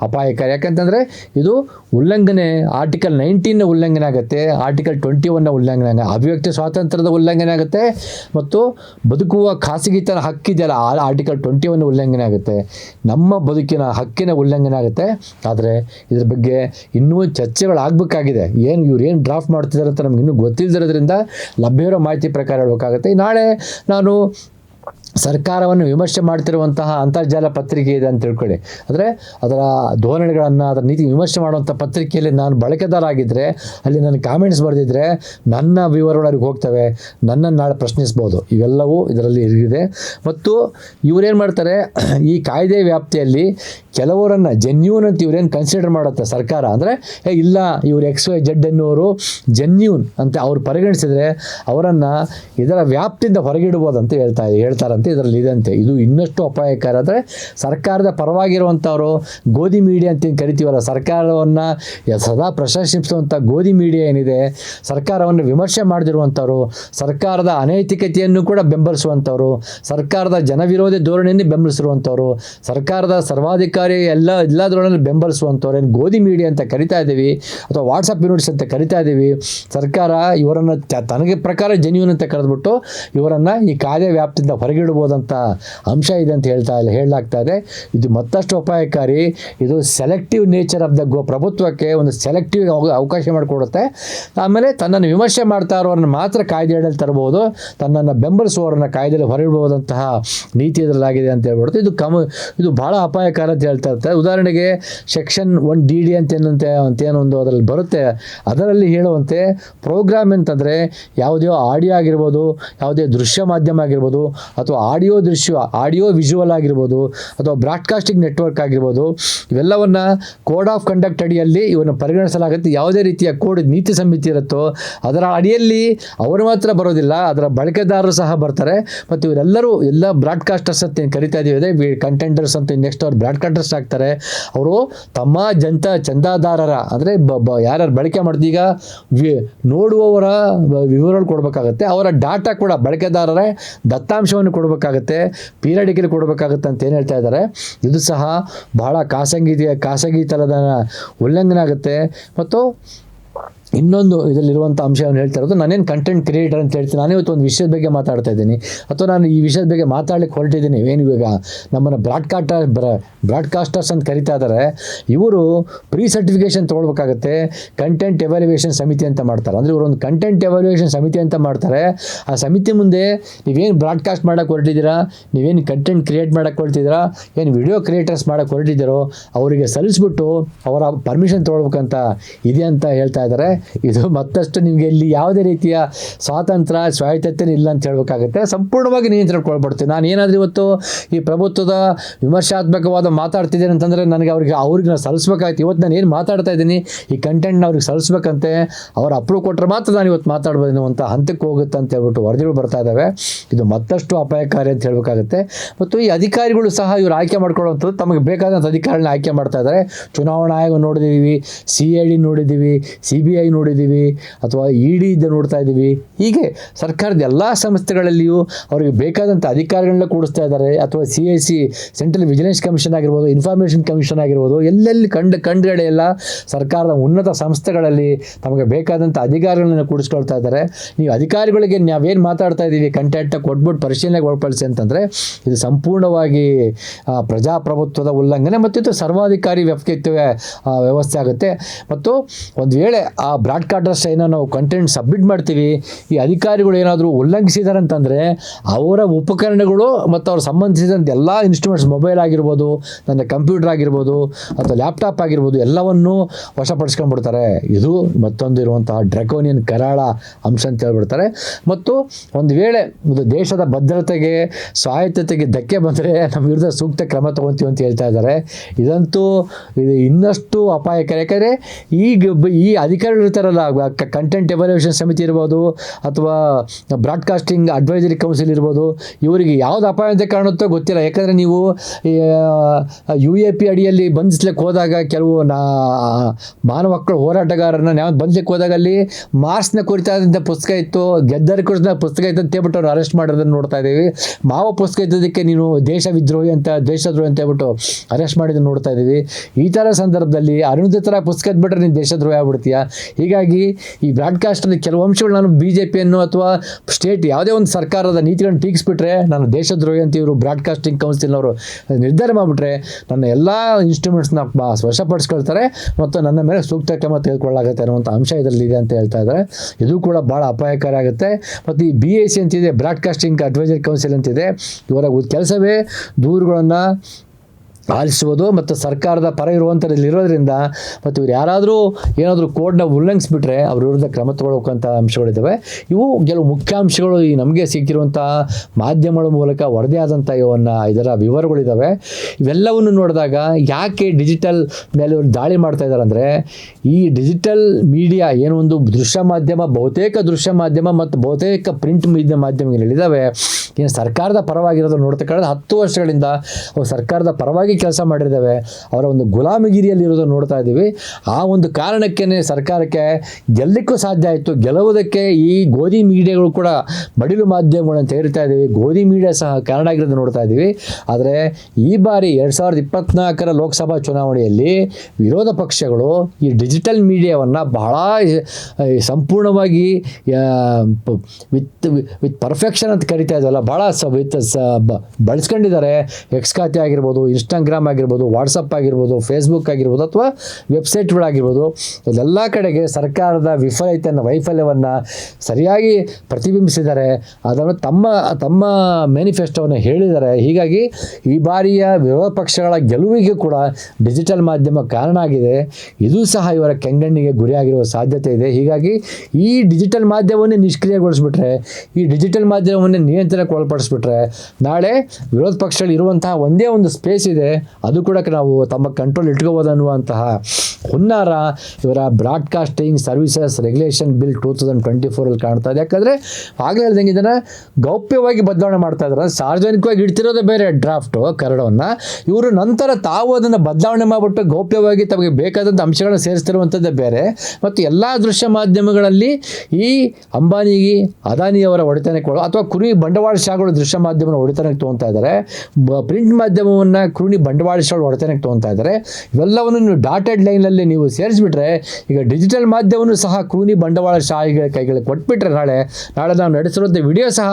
ಅಪಾಯಕಾರಿ. ಯಾಕಂತಂದರೆ ಇದು ಉಲ್ಲಂಘನೆ ಆರ್ಟಿಕಲ್ ನೈನ್ಟೀನ್ ಉಲ್ಲಂಘನೆ ಆಗುತ್ತೆ ಆರ್ಟಿಕಲ್ ಟ್ವೆಂಟಿ ಒನ್ನ ಉಲ್ಲಂಘನೆ ಆಗ- ಅಭಿವ್ಯಕ್ತಿ ಸ್ವಾತಂತ್ರ್ಯದ ಉಲ್ಲಂಘನೆ ಆಗುತ್ತೆ ಮತ್ತು ಬದುಕುವ ಖಾಸಗಿತನ ಹಕ್ಕಿದೆಯಲ್ಲ ಆರ್ಟಿಕಲ್ ಟ್ವೆಂಟಿ ಒನ್ ಉಲ್ಲಂಘನೆ ಆಗುತ್ತೆ. ನಮ್ಮ ಬದುಕಿನ ಹಕ್ಕಿನ ಉಲ್ಲಂಘನೆ ಆಗುತ್ತೆ. ಆದರೆ ಇದ್ರ ಬಗ್ಗೆ ಇನ್ನೂ ಚರ್ಚೆಗಳಾಗಬೇಕಾಗಿದೆ. ಏನು ಇವ್ರು ಏನು ಡ್ರಾಫ್ಟ್ ಮಾಡ್ತಿದ್ದಾರೆ ಅಂತ ನಮ್ಗೆ ಇನ್ನೂ ಗೊತ್ತಿಲ್ಲದಿರೋದ್ರಿಂದ ಲಭ್ಯವಿರೋ ಮಾಹಿತಿ ಪ್ರಕಾರ ಹೇಳಬೇಕಾಗುತ್ತೆ. ನಾಳೆ ನಾನು ಸರ್ಕಾರವನ್ನು ವಿಮರ್ಶೆ ಮಾಡ್ತಿರುವಂತಹ ಅಂತರ್ಜಾಲ ಪತ್ರಿಕೆ ಇದೆ ಅಂತ ತಿಳ್ಕೊಳ್ಳಿ. ಅಂದರೆ ಅದರ ಧೋರಣೆಗಳನ್ನು, ಅದರ ನೀತಿ ವಿಮರ್ಶೆ ಮಾಡುವಂಥ ಪತ್ರಿಕೆಯಲ್ಲಿ ನಾನು ಬಳಕೆದಾರ ಆಗಿದ್ದರೆ ಅಲ್ಲಿ ನನ್ನ ಕಾಮೆಂಟ್ಸ್ ಬರೆದಿದ್ದರೆ ನನ್ನ ವಿವರಗಳಿಗೆ ಹೋಗ್ತವೆ, ನನ್ನನ್ನು ನಾಳೆ ಪ್ರಶ್ನಿಸ್ಬೋದು. ಇವೆಲ್ಲವೂ ಇದರಲ್ಲಿ ಇದೆ ಮತ್ತು ಇವರೇನು ಮಾಡ್ತಾರೆ, ಈ ಕಾಯ್ದೆ ವ್ಯಾಪ್ತಿಯಲ್ಲಿ ಕೆಲವರನ್ನು ಜೆನ್ಯೂನ್ ಅಂತ ಇವರೇನು ಕನ್ಸಿಡರ್ ಮಾಡುತ್ತೆ ಸರ್ಕಾರ? ಅಂದರೆ, ಏ, ಇಲ್ಲ, ಇವರು ಎಕ್ಸ್ ವೈ ಜೆಡ್ ಎನ್ನುವರು ಜೆನ್ಯೂನ್ ಅಂತ ಅವ್ರು ಪರಿಗಣಿಸಿದರೆ ಅವರನ್ನು ಇದರ ವ್ಯಾಪ್ತಿಯಿಂದ ಹೊರಗಿಡ್ಬೋದು ಅಂತ ಹೇಳ್ತಾ, ಹೇಳ್ತಾರಂತೆ. ಇದರಲ್ಲಿ ಇದಂತೆ. ಇದು ಇನ್ನಷ್ಟು ಅಪಾಯಕಾರ. ಆದರೆ ಸರ್ಕಾರದ ಪರವಾಗಿರುವಂಥವರು ಗೋಧಿ ಮೀಡಿಯಾ ಅಂತ ಏನು ಕರಿತೀವಲ್ಲ, ಸರ್ಕಾರವನ್ನು ಸದಾ ಪ್ರಶಂಸಿಸುವಂಥ ಗೋಧಿ ಮೀಡಿಯಾ ಏನಿದೆ, ಸರ್ಕಾರವನ್ನು ವಿಮರ್ಶೆ ಮಾಡದಿರುವಂಥವ್ರು, ಸರ್ಕಾರದ ಅನೈತಿಕತೆಯನ್ನು ಕೂಡ ಬೆಂಬಲಿಸುವಂಥವ್ರು, ಸರ್ಕಾರದ ಜನವಿರೋಧಿ ಧೋರಣೆಯನ್ನು ಬೆಂಬಲಿಸಿರುವಂಥವ್ರು, ಸರ್ಕಾರದ ಸರ್ವಾಧಿಕಾರಿ ಎಲ್ಲ ಎಲ್ಲದರೊಳಗೆ ಬೆಂಬಲಿಸುವಂಥವ್ರು, ಏನು ಗೋಧಿ ಮೀಡಿಯಾ ಅಂತ ಕರಿತಾ ಇದ್ದೀವಿ ಅಥವಾ ವಾಟ್ಸಪ್ ಯೂನಿಟ್ಸ್ ಅಂತ ಕರಿತಾ ಇದ್ದೀವಿ ಸರ್ಕಾರ ಇವರನ್ನು ತನಗೆ ಪ್ರಕಾರ ಜೆನ್ಯೂನ್ ಅಂತ ಕರೆದ್ಬಿಟ್ಟು ಇವರನ್ನು ಈ ಕಾಯ್ದೆ ವ್ಯಾಪ್ತಿಯಿಂದ ಹೊರಗಿಡೋ ಹೊರಗಿಡ್ಬೋದಂತ ಅಂಶ ಇದೆ ಅಂತ ಹೇಳ್ತಾ ಹೇಳಲಾಗ್ತಾ ಇದೆ. ಇದು ಮತ್ತಷ್ಟು ಅಪಾಯಕಾರಿ. ಇದು selective nature of the go ಪ್ರಭುತ್ವಕ್ಕೆ ಒಂದು ಸೆಲೆಕ್ಟಿವ್ ಅವಕಾಶ ಮಾಡಿಕೊಡುತ್ತೆ. ಆಮೇಲೆ ತನ್ನನ್ನು ವಿಮರ್ಶೆ ಮಾಡ್ತಾ ಇರೋರನ್ನು ಮಾತ್ರ ಕಾಯ್ದೆ ಹೇಳಲು ತರಬಹುದು. ತನ್ನನ್ನು ಬೆಂಬಲಿಸುವವರನ್ನ ಕಾಯ್ದೆಯಲ್ಲಿ ಹೊರಗಿಡುವುದಂತಹ ನೀತಿ ಇದರಲ್ಲಾಗಿದೆ ಅಂತ ಹೇಳ್ಬಿಡುತ್ತೆ. ಇದು ಕಮ ಇದು ಬಹಳ ಅಪಾಯಕಾರ ಅಂತ ಹೇಳ್ತಾ ಇರ್ತಾರೆ ಉದಾಹರಣೆಗೆ ಸೆಕ್ಷನ್ ಒನ್ ಡಿ ಡಿ ಅಂತ ಏನಂತೆ ಅಂತ ಒಂದು ಅದರಲ್ಲಿ ಬರುತ್ತೆ. ಅದರಲ್ಲಿ ಹೇಳುವಂತೆ ಪ್ರೋಗ್ರಾಮ್ ಅಂತಂದರೆ ಯಾವುದೇ ಆಡಿಯೋ ಆಗಿರ್ಬೋದು, ಯಾವುದೇ ದೃಶ್ಯ ಮಾಧ್ಯಮ ಆಗಿರ್ಬೋದು, ಅಥವಾ ಆಡಿಯೋ ದೃಶ್ಯ, ಆಡಿಯೋ ವಿಜುವಲ್ ಆಗಿರ್ಬೋದು ಅಥವಾ ಬ್ರಾಡ್ಕಾಸ್ಟಿಂಗ್ ನೆಟ್ವರ್ಕ್ ಆಗಿರ್ಬೋದು, ಇವೆಲ್ಲವನ್ನು ಕೋಡ್ ಆಫ್ ಕಂಡಕ್ಟ್ ಅಡಿಯಲ್ಲಿ ಇವನ್ನು ಪರಿಗಣಿಸಲಾಗುತ್ತೆ. ಯಾವುದೇ ರೀತಿಯ ಕೋಡ್ ನೀತಿ ಸಮಿತಿ ಇರುತ್ತೋ, ಅದರ ಅಡಿಯಲ್ಲಿ ಅವರು ಮಾತ್ರ ಬರೋದಿಲ್ಲ, ಅದರ ಬಳಕೆದಾರರು ಸಹ ಬರ್ತಾರೆ. ಮತ್ತು ಇವರೆಲ್ಲರೂ ಎಲ್ಲ ಬ್ರಾಡ್ಕಾಸ್ಟರ್ಸ್ ಅಂತ ಏನು ಕರಿತಾ ಇದೀವಿ ಕಂಟೆಂಟರ್ಸ್ ಅಂತ ನೆಕ್ಸ್ಟ್ ಅವ್ರು ಬ್ರಾಡ್ಕಾಸ್ಟರ್ಸ್ ಆಗ್ತಾರೆ. ಅವರು ತಮ್ಮ ಜಂತ ಚಂದಾದಾರರ, ಅಂದರೆ ಬ ಯಾರ್ಯಾರು ಬಳಕೆ ಮಾಡ್ತೀಗ ವಿ, ನೋಡುವವರ ವಿವರಗಳು ಕೊಡಬೇಕಾಗತ್ತೆ. ಅವರ ಡಾಟಾ ಕೂಡ ಬಳಕೆದಾರರೇ ದತ್ತಾಂಶವನ್ನು ಕೊಡಬೇಕಾಗತ್ತೆ ಪೀರಿಯಡಿಕಲಿ ಕೊಡಬೇಕಾಗತ್ತೆ ಅಂತ ಏನು ಹೇಳ್ತಾ ಇದ್ದಾರೆ, ಇದು ಸಹ ಬಹಳ ಖಾಸಗಿ ಖಾಸಗಿತನದ ಉಲ್ಲಂಘನೆ ಆಗುತ್ತೆ ಮತ್ತು ಇನ್ನೊಂದು ಇದರಲ್ಲಿರುವಂಥ ಅಂಶವನ್ನು ಹೇಳ್ತಾ ಇರೋದು, ನಾನೇನು ಕಂಟೆಂಟ್ ಕ್ರಿಯೇಟರ್ ಅಂತ ಹೇಳ್ತೀನಿ, ನಾನೇ ಇವತ್ತು ಒಂದು ವಿಷಯದ ಬಗ್ಗೆ ಮಾತಾಡ್ತಾ ಇದ್ದೀನಿ. ಅಥವಾ ನಾನು ಈ ವಿಷಯದ ಬಗ್ಗೆ ಮಾತಾಡ್ಲಿಕ್ಕೆ ಹೊರಟಿದ್ದೀನಿ, ಏನು ಇವಾಗ ನಮ್ಮನ್ನು ಬ್ರಾಡ್ಕಾಸ್ಟರ್ ಬ್ರಾಡ್ಕಾಸ್ಟರ್ಸ್ ಅಂತ ಕರಿತಾ ಇದ್ದಾರೆ ಇವರು ಪ್ರೀ ಸರ್ಟಿಫಿಕೇಷನ್ ತೊಗೊಳ್ಬೇಕಾಗತ್ತೆ ಕಂಟೆಂಟ್ ಎವ್ಯಾಲ್ಯೂಯೇಷನ್ ಸಮಿತಿ ಅಂತ ಮಾಡ್ತಾರೆ. ಅಂದರೆ ಇವರು ಒಂದು ಕಂಟೆಂಟ್ ಎವ್ಯಾಲ್ಯೂಯೇಷನ್ ಸಮಿತಿ ಅಂತ ಮಾಡ್ತಾರೆ. ಆ ಸಮಿತಿ ಮುಂದೆ ನೀವೇನು ಬ್ರಾಡ್ಕಾಸ್ಟ್ ಮಾಡೋಕ್ಕೆ ಹೊರಟಿದ್ದೀರಾ, ನೀವೇನು ಕಂಟೆಂಟ್ ಕ್ರಿಯೇಟ್ ಮಾಡೋಕ್ಕೆ ಹೊರಟಿದ್ದೀರಾ, ಏನು ವಿಡಿಯೋ ಕ್ರಿಯೇಟರ್ಸ್ ಮಾಡೋಕ್ಕೆ ಹೊರಟಿದ್ದೀರೋ, ಅವರಿಗೆ ಸಲ್ಲಿಸ್ಬಿಟ್ಟು ಅವರ ಪರ್ಮಿಷನ್ ತೊಗೊಳ್ಬೇಕಂತ ಇದೆ ಅಂತ ಹೇಳ್ತಾ ಇದ್ದಾರೆ ಇದು ಮತ್ತಷ್ಟು ನಿಮಗೆ ಇಲ್ಲಿ ಯಾವುದೇ ರೀತಿಯ ಸ್ವಾತಂತ್ರ್ಯ ಸ್ವಾಯತ್ತತೆ ಇಲ್ಲ ಅಂತ ಹೇಳಬೇಕಾಗುತ್ತೆ. ಸಂಪೂರ್ಣವಾಗಿ ನಿಯಂತ್ರಣಕೊಳ್ಬಿಡ್ತೀನಿ ನಾನು ಏನಾದರೂ ಇವತ್ತು ಈ ಪ್ರಭುತ್ವದ ವಿಮರ್ಶಾತ್ಮಕವಾದ ಮಾತಾಡ್ತಿದ್ದೇನೆ ಅಂತಂದರೆ ನನಗೆ ಅವ್ರಿಗೆ ಅವ್ರಿಗೆ ನಾನು ಸಲ್ಲಿಸ್ಬೇಕಾಯ್ತು. ಇವತ್ತು ನಾನು ಏನು ಮಾತಾಡ್ತಾ ಇದ್ದೀನಿ, ಈ ಕಂಟೆಂಟ್ನ ಅವ್ರಿಗೆ ಸಲ್ಲಿಸ್ಬೇಕಂತೆ, ಅವ್ರು ಅಪ್ರೂವ್ ಕೊಟ್ಟರೆ ಮಾತ್ರ ನಾನು ಇವತ್ತು ಮಾತಾಡ್ಬೋದು ಅನ್ನುವಂಥ ಹಂತಕ್ಕೆ ಹೋಗುತ್ತೆ ಅಂತ ಹೇಳ್ಬಿಟ್ಟು ವರದಿಗಳು ಬರ್ತಾ ಇದ್ದಾವೆ ಇದು ಮತ್ತಷ್ಟು ಅಪಾಯಕಾರಿ ಅಂತ ಹೇಳಬೇಕಾಗುತ್ತೆ. ಮತ್ತು ಈ ಅಧಿಕಾರಿಗಳು ಸಹ ಇವರು ಆಯ್ಕೆ ಮಾಡ್ಕೊಳ್ಳುವಂಥದ್ದು, ತಮಗೆ ಬೇಕಾದಂಥ ಅಧಿಕಾರಿಗಳನ್ನ ಆಯ್ಕೆ ಮಾಡ್ತಾ ಇದ್ದಾರೆ ಚುನಾವಣಾ ಆಯೋಗ ನೋಡಿದ್ದೀವಿ ಸಿ ಐ ಡಿ ನೋಡಿದ್ದೀವಿ ಸಿ ಬಿ ಐ ನೋಡಿದ್ದೀವಿ ಅಥವಾ ಇ ಡಿ ಇದ್ದ ನೋಡ್ತಾ ಇದ್ದೀವಿ. ಹೀಗೆ ಸರ್ಕಾರದ ಎಲ್ಲ ಸಂಸ್ಥೆಗಳಲ್ಲಿಯೂ ಅವರಿಗೆ ಬೇಕಾದಂಥ ಅಧಿಕಾರಿಗಳನ್ನ ಕೂಡಿಸ್ತಾ ಇದ್ದಾರೆ. ಅಥವಾ C I C central vigilance commission ಆಗಿರ್ಬೋದು, ಇನ್ಫಾರ್ಮೇಷನ್ ಕಮಿಷನ್ ಆಗಿರ್ಬೋದು, ಎಲ್ಲೆಲ್ಲಿ ಕಂಡು ಕಂಡುಗಳೆಲ್ಲ ಸರ್ಕಾರದ ಉನ್ನತ ಸಂಸ್ಥೆಗಳಲ್ಲಿ ತಮಗೆ ಬೇಕಾದಂಥ ಅಧಿಕಾರಿಗಳನ್ನ ಕೂಡಿಸ್ಕೊಳ್ತಾ ಇದ್ದಾರೆ. ನೀವು ಅಧಿಕಾರಿಗಳಿಗೆ ನಾವೇನು ಮಾತಾಡ್ತಾ ಇದ್ದೀವಿ ಕಂಟ್ಯಾಕ್ಟಾಗಿ ಕೊಟ್ಬಿಟ್ಟು ಪರಿಶೀಲನೆಗೆ ಒಳಪಡಿಸಿ ಅಂತಂದರೆ ಇದು ಸಂಪೂರ್ಣವಾಗಿ ಪ್ರಜಾಪ್ರಭುತ್ವದ ಉಲ್ಲಂಘನೆ ಮತ್ತು ಇದು ಸರ್ವಾಧಿಕಾರಿ ವ್ಯಕ್ತಿತ್ವ ವ್ಯವಸ್ಥೆ ಆಗುತ್ತೆ. ಮತ್ತು ಒಂದು ವೇಳೆ ಆ ಬ್ರಾಡ್ಕಾಸ್ಟರ್ಸ್ ಏನೋ ನಾವು ಕಂಟೆಂಟ್ ಸಬ್ಮಿಟ್ ಮಾಡ್ತೀವಿ, ಈ ಅಧಿಕಾರಿಗಳು ಏನಾದರೂ ಉಲ್ಲಂಘಿಸಿದ್ದಾರೆ ಅಂತಂದರೆ ಅವರ ಉಪಕರಣಗಳು ಮತ್ತು ಅವ್ರ ಸಂಬಂಧಿಸಿದಂಥ ಎಲ್ಲ ಇನ್ಸ್ಟ್ರೂಮೆಂಟ್ಸ್ ಮೊಬೈಲ್ ಆಗಿರ್ಬೋದು, ನನ್ನ ಕಂಪ್ಯೂಟರ್ ಆಗಿರ್ಬೋದು, ಅಥವಾ ಲ್ಯಾಪ್ಟಾಪ್ ಆಗಿರ್ಬೋದು, ಎಲ್ಲವನ್ನೂ ವಶಪಡಿಸ್ಕೊಂಡ್ಬಿಡ್ತಾರೆ. ಇದು ಮತ್ತೊಂದು ಇರುವಂತಹ ಡ್ರಕೋನಿಯನ್ ಕರಾಳ ಅಂಶ ಅಂತ ಹೇಳ್ಬಿಡ್ತಾರೆ. ಮತ್ತು ಒಂದು ವೇಳೆ ಒಂದು ದೇಶದ ಭದ್ರತೆಗೆ, ಸ್ವಾಯತ್ತತೆಗೆ ಧಕ್ಕೆ ಬಂದರೆ ನಮ್ಮ ವಿರುದ್ಧ ಸೂಕ್ತ ಕ್ರಮ ತಗೊತೀವಿ ಅಂತ ಹೇಳ್ತಾ ಇದ್ದಾರೆ. ಇದಂತೂ ಇದು ಇನ್ನಷ್ಟು ಅಪಾಯಕರ. ಯಾಕಂದರೆ ಬ- ಈ ಅಧಿಕಾರಿಗಳು ಇರ್ತಾರಲ್ಲ ಕಂಟೆಂಟ್ ಎವಾಲ್ಯೂಷನ್ ಸಮಿತಿ ಇರ್ಬೋದು ಅಥವಾ ಬ್ರಾಡ್ಕಾಸ್ಟಿಂಗ್ ಅಡ್ವೈಸರಿ ಕೌನ್ಸಿಲ್ ಇರ್ಬೋದು, ಇವರಿಗೆ ಯಾವ್ದು ಅಪಾಯ ಅಂತ ಕಾಣುತ್ತೋ ಗೊತ್ತಿಲ್ಲ. ಯಾಕಂದರೆ ನೀವು ಯು ಎ ಪಿ ಅಡಿಯಲ್ಲಿ ಬಂಧಿಸ್ಲಿಕ್ಕೆ ಹೋದಾಗ ಕೆಲವು ನಾ ಮಾನವ ಮಕ್ಕಳು ಹೋರಾಟಗಾರರನ್ನ ನಾವು ಬಂಧಿಸ್ಲಿಕ್ಕೆ ಹೋದಾಗ ಅಲ್ಲಿ ಮಾರ್ಸ್ನ ಕುರಿತಾದಂಥ ಪುಸ್ತಕ ಇತ್ತು, ಗೆದ್ದರ ಕುರಿತ ಪುಸ್ತಕ ಇತ್ತು ಅಂತ ಹೇಳ್ಬಿಟ್ಟು ಅವ್ರು ಅರೆಸ್ಟ್ ಮಾಡೋದನ್ನು ನೋಡ್ತಾ ಇದ್ದೀವಿ. ಮಾವ ಪುಸ್ತಕ ಇದ್ದದಕ್ಕೆ ನೀನು ದೇಶ ವಿದ್ರೋಹಿ ಅಂತ ದೇಶದ್ರೋಹಿ ಅಂತ ಹೇಳ್ಬಿಟ್ಟು ಅರೆಸ್ಟ್ ಮಾಡಿದ್ದು ನೋಡ್ತಾ ಇದ್ದೀವಿ. ಈ ಥರ ಸಂದರ್ಭದಲ್ಲಿ ಅರುಣೋದಯತರ ಪುಸ್ತಕ ಬಿಟ್ಟರೆ ನೀನು ದೇಶದ್ರೋಹಿ ಆಗ್ಬಿಡ್ತೀಯ? ಹೀಗಾಗಿ ಈ ಬ್ರಾಡ್ಕಾಸ್ಟಲ್ಲಿ ಕೆಲವು ಅಂಶಗಳು ನಾನು ಬಿ ಜೆ ಪಿಯನ್ನು ಅಥವಾ ಸ್ಟೇಟ್ ಯಾವುದೇ ಒಂದು ಸರ್ಕಾರದ ನೀತಿಗಳನ್ನು ಟೀಕಿಸ್ಬಿಟ್ರೆ ನಾನು ದೇಶದ್ರೋಹಿ ಅಂತ ಇವರು ಬ್ರಾಡ್ಕಾಸ್ಟಿಂಗ್ ಕೌನ್ಸಿಲ್ನವರು ನಿರ್ಧಾರ ಮಾಡಿಬಿಟ್ರೆ ನನ್ನ ಎಲ್ಲ ಇನ್ಸ್ಟ್ರೂಮೆಂಟ್ಸ್ನ ವಶಪಡಿಸ್ಕೊಳ್ತಾರೆ ಮತ್ತು ನನ್ನ ಮೇಲೆ ಸೂಕ್ತ ಕ್ರಮ ತೆಗೆದುಕೊಳ್ಳಾಗುತ್ತೆ ಅನ್ನುವಂಥ ಅಂಶ ಇದರಲ್ಲಿ ಇದೆ ಅಂತ ಹೇಳ್ತಾ ಇದ್ದಾರೆ. ಇದು ಕೂಡ ಭಾಳ ಅಪಾಯಕಾರಿ ಆಗುತ್ತೆ. ಮತ್ತು ಈ ಬಿ ಎ ಸಿ ಅಂತಿದೆ ಬ್ರಾಡ್ಕಾಸ್ಟಿಂಗ್ ಅಡ್ವೈಸರಿ ಕೌನ್ಸಿಲ್ ಅಂತಿದೆ. ಇವರ ಕೆಲಸವೇ ದೂರುಗಳನ್ನು ಆಲಿಸುವುದು ಮತ್ತು ಸರ್ಕಾರದ ಪರ ಇರುವಂಥದ್ದಲ್ಲಿ ಇರೋದ್ರಿಂದ ಮತ್ತು ಇವ್ರು ಯಾರಾದರೂ ಏನಾದರೂ ಕೋಡ್ನ ಉಲ್ಲಂಘಿಸ್ಬಿಟ್ರೆ ಅವ್ರ ವಿರುದ್ಧ ಕ್ರಮ ತಗೊಳ್ಬೇಕಂತ ಅಂಶಗಳಿದ್ದಾವೆ. ಇವು ಕೆಲವು ಮುಖ್ಯಾಂಶಗಳು ಈ ನಮಗೆ ಸಿಕ್ಕಿರುವಂಥ ಮಾಧ್ಯಮಗಳ ಮೂಲಕ ವರದಿ ಆದಂಥ ಇವನ್ನ ಇದರ ವಿವರಗಳಿದ್ದಾವೆ. ಇವೆಲ್ಲವನ್ನು ನೋಡಿದಾಗ ಯಾಕೆ ಡಿಜಿಟಲ್ ಮೇಲೆ ಇವರು ದಾಳಿ ಮಾಡ್ತಾ ಇದ್ದಾರೆ ಅಂದರೆ ಈ ಡಿಜಿಟಲ್ ಮೀಡಿಯಾ ಏನು ಒಂದು ದೃಶ್ಯ ಮಾಧ್ಯಮ, ಬಹುತೇಕ ದೃಶ್ಯ ಮಾಧ್ಯಮ ಮತ್ತು ಬಹುತೇಕ ಪ್ರಿಂಟ್ ಮೀಡಿಯಾ ಮಾಧ್ಯಮಗಳಿದ್ದಾವೆ ಏನು ಸರ್ಕಾರದ ಪರವಾಗಿರೋದು ನೋಡ್ತಕ್ಕಂಥ ಹತ್ತು ವರ್ಷಗಳಿಂದ ಅವು ಸರ್ಕಾರದ ಪರವಾಗಿ ಕೆಲಸ ಮಾಡಿದ್ದಾವೆ ಅವರ ಒಂದು ಗುಲಾಮಗಿರಿಯಲ್ಲಿರೋದನ್ನು ನೋಡ್ತಾ ಇದ್ದೀವಿ. ಆ ಒಂದು ಕಾರಣಕ್ಕೇ ಸರ್ಕಾರಕ್ಕೆ ಗೆಲ್ಲಕ್ಕೂ ಸಾಧ್ಯ ಆಯಿತು. ಗೆಲ್ಲುವುದಕ್ಕೆ ಈ ಗೋಧಿ ಮೀಡಿಯಾಗಳು ಕೂಡ ಮಡಿಲು ಮಾಧ್ಯಮಗಳನ್ನು ಹೇಳ್ತಾ ಇದ್ದೀವಿ. ಗೋಧಿ ಮೀಡಿಯಾ ಸಹ ಕಾರಣ ಆಗಿರೋದು ನೋಡ್ತಾ ಇದ್ದೀವಿ. ಆದರೆ ಈ ಬಾರಿ ಎರಡು ಸಾವಿರದ ಇಪ್ಪತ್ನಾಲ್ಕರ ಲೋಕಸಭಾ ಚುನಾವಣೆಯಲ್ಲಿ ವಿರೋಧ ಪಕ್ಷಗಳು ಈ ಡಿಜಿಟಲ್ ಮೀಡಿಯಾವನ್ನು ಬಹಳ ಸಂಪೂರ್ಣವಾಗಿ ವಿತ್ ವಿತ್ ಪರ್ಫೆಕ್ಷನ್ ಅಂತ ಕರಿತಾ ಇದ್ದಲ್ಲ ಭಾಳ ಸ, ವಿತ್, ಸ ಬಳಸ್ಕೊಂಡಿದ್ದಾರೆ. ಎಕ್ಸ್ ಖಾತೆ ಆಗಿರ್ಬೋದು ಇನ್ಸ್ಟಾಗ್ರಾಮ್ ಆಗಿರ್ಬೋದು ವಾಟ್ಸಪ್ ಆಗಿರ್ಬೋದು ಫೇಸ್ಬುಕ್ ಆಗಿರ್ಬೋದು ಅಥವಾ ವೆಬ್ಸೈಟ್ಗಳಾಗಿರ್ಬೋದು ಇದೆಲ್ಲ ಕಡೆಗೆ ಸರ್ಕಾರದ ವಿಫಲತೆಯನ್ನು, ವೈಫಲ್ಯವನ್ನು ಸರಿಯಾಗಿ ಪ್ರತಿಬಿಂಬಿಸಿದ್ದಾರೆ. ಅದನ್ನು ತಮ್ಮ ತಮ್ಮ ಮ್ಯಾನಿಫೆಸ್ಟೋವನ್ನು ಹೇಳಿದ್ದಾರೆ. ಹೀಗಾಗಿ ಈ ಬಾರಿಯ ವಿರೋಧ ಪಕ್ಷಗಳ ಗೆಲುವಿಗೆ ಕೂಡ ಡಿಜಿಟಲ್ ಮಾಧ್ಯಮ ಕಾರಣ ಆಗಿದೆ. ಇದು ಸಹ ಇವರ ಕೆಂಗಣ್ಣಿಗೆ ಗುರಿಯಾಗಿರುವ ಸಾಧ್ಯತೆ ಇದೆ. ಹೀಗಾಗಿ ಈ ಡಿಜಿಟಲ್ ಮಾಧ್ಯಮವನ್ನೇ ನಿಷ್ಕ್ರಿಯಗೊಳಿಸ್ಬಿಟ್ರೆ, ಈ ಡಿಜಿಟಲ್ ಮಾಧ್ಯಮವನ್ನೇ ನಿಯಂತ್ರಣಕ್ಕೆ ಒಳಪಡಿಸ್ಬಿಟ್ರೆ, ನಾಳೆ ವಿರೋಧ ಪಕ್ಷಗಳು ಇರುವಂತಹ ಒಂದೇ ಒಂದು ಸ್ಪೇಸ್ ಇದೆ. ಅದು ಕೂಡ ನಾವು ತಮ್ಮ ಕಂಟ್ರೋಲ್ ಇಟ್ಕೋಬೋದು ಅನ್ನುವಂತಹ ಹುನ್ನಾರ ಇವರ broadcasting services regulation bill two thousand twenty ಫೋರಲ್ಲಿ ಕಾಣ್ತಾ ಇದೆ. ಯಾಕಂದರೆ ಆಗಲೇ ಹೇಳ್ದಂಗೆ ಇದನ್ನು ಗೌಪ್ಯವಾಗಿ ಬದಲಾವಣೆ ಮಾಡ್ತಾ ಇದ್ದಾರೆ ಸಾರ್ವಜನಿಕವಾಗಿ ಇಡ್ತಿರೋದೇ ಬೇರೆ ಡ್ರಾಫ್ಟು ಕರಡವನ್ನು. ಇವರು ನಂತರ ತಾವು ಅದನ್ನು ಬದಲಾವಣೆ ಮಾಡಿಬಿಟ್ಟು ಗೌಪ್ಯವಾಗಿ ತಮಗೆ ಬೇಕಾದಂಥ ಅಂಶಗಳನ್ನು ಸೇರಿಸ್ತಿರುವಂಥದ್ದೇ ಬೇರೆ. ಮತ್ತು ಎಲ್ಲ ದೃಶ್ಯ ಮಾಧ್ಯಮಗಳಲ್ಲಿ ಈ ಅಂಬಾನಿಗೆ ಅದಾನಿಯವರ ಒಡೆತನಕ್ಕೆ ಅಥವಾ ಕುರಿ ಬಂಡವಾಳಶಾಹಿಗಳು ದೃಶ್ಯ ಮಾಧ್ಯಮನ ಒಡೆತನಕ್ಕೆ ತೊಗೊತಾ ಇದ್ದಾರೆ ಪ್ರಿಂಟ್ ಮಾಧ್ಯಮವನ್ನು ಕುರುಣಿ ಬಂಡವಾಳಶಾಹಿಗಳು ಒಡೆತನಕ್ಕೆ ತೊಗೊತಾ ಇದ್ದಾರೆ. ಇವೆಲ್ಲವನ್ನು ನೀವು ಡಾಟೆಡ್ ಲೈನಲ್ಲಿ ನೀವು ಸೇರಿಸ್ಬಿಟ್ರೆ ಈಗ ಡಿಜಿಟಲ್ ಮಾಧ್ಯಮವನ್ನು ಸಹ ಕ್ರೂನಿ ಬಂಡವಾಳಶಾಹಿಗಳ ಕೈಗಳಿಗೆ ಕೊಟ್ಬಿಟ್ರೆ ನಾಳೆ ನಾಳೆ ನಾವು ನಡೆಸಿರುವಂಥ ವಿಡಿಯೋ ಸಹ